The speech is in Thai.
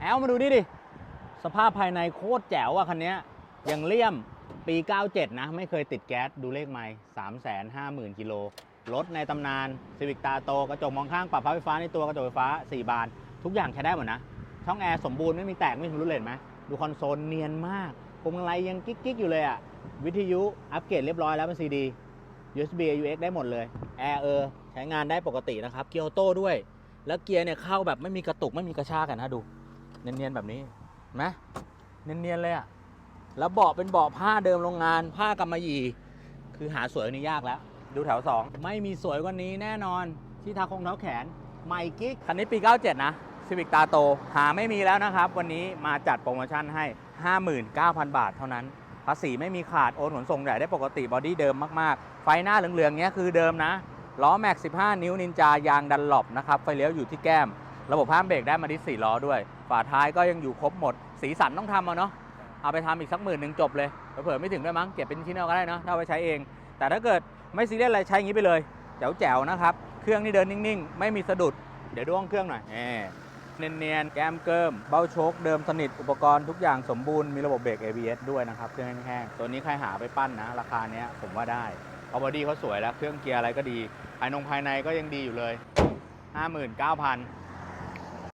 แอลมาดูนี่ดิ สภาพภายในโคตรแจ๋วอะคันนี้ยังเลี่ยมปี 97 นะ ไม่เคยติดแก๊ส ดูเลขไม่350,000 กิโล รถในตำนานซีวิกตาโต กระจกมองข้าง ปรับพับไฟฟ้าในตัว กระจกไฟฟ้า 4 บาน ทุกอย่างใช้ได้หมดนะ ช่องแอร์สมบูรณ์ไม่มีแตก ไม่มีรุนเลนไหม ดูคอนโซลเนียนมากพวงมาลัยยังกิ๊กๆอยู่เลยอะวิทยุอัปเกรดเรียบร้อยแล้วเป็น CD USB AUX ได้หมดเลย แอร์เออใช้งานได้ปกตินะครับ เกียร์ออโต้ด้วย แล้วเกียร์เนี่ยเข้าแบบไม่มีกระตุกไม่มีกระชากกันนะดู เนียนๆแบบนี้เห็นไหมเนียนๆเลยอะแล้วเบาะเป็นเบาะผ้าเดิมโรงงานผ้ากำมะหยี่คือหาสวยกว่านี้ยากแล้ว ดูแถว 2 ไม่มีสวยกว่านี้แน่นอนที่ทาคงเท้าแขนไมกิ๊กคันนี้ปี 97 นะ Civic ตาโตหาไม่มีแล้วนะครับ วันนี้มาจัดโปรโมชั่นให้ 59,000 บาทเท่านั้น ภาษีไม่มีขาดโอนขนส่งใหญ่ได้ปกติบอดี้เดิมมากๆ ไฟหน้าเหลืองๆเงี้ยคือเดิมนะล้อแม็ก 15 นิ้วนินจายางดันหลบนะครับ ไฟเลี้ยวอยู่ที่แก้ม ระบบห้ามเบรกได้มาที่4ล้อด้วย ฝาท้ายก็ยังอยู่ครบหมด สีสันต้องทำเอาเนาะ เอาไปทำอีกสักหมื่นหนึ่งจบเลย เผื่อไม่ถึงด้วยมั้ง เก็บเป็นชิ้นเอาก็ได้เนาะ ถ้าเอาไปใช้เอง แต่ถ้าเกิดไม่ซีเรียสอะไรใช้อย่างนี้ไปเลย แจ๋วๆนะครับ เครื่องนี่เดินนิ่งๆ ไม่มีสะดุด เดี๋ยวดูห้องเครื่องหน่อยเนียนๆ แก้มเกิม เบ้าโชคเดิมสนิท อุปกรณ์ทุกอย่างสมบูรณ์ มีระบบเบรก ABS ด้วยนะครับ เครื่องแห้งๆ ตัวนี้ใครหาไปปั้นนะ ราคาเนี้ยผมว่าได้เพราะบอดี้เขาสวยแล้ว เครื่องเกียร์อะไรก็ดี ภายนงภายในก็ยังดีอยู่เลย 59,000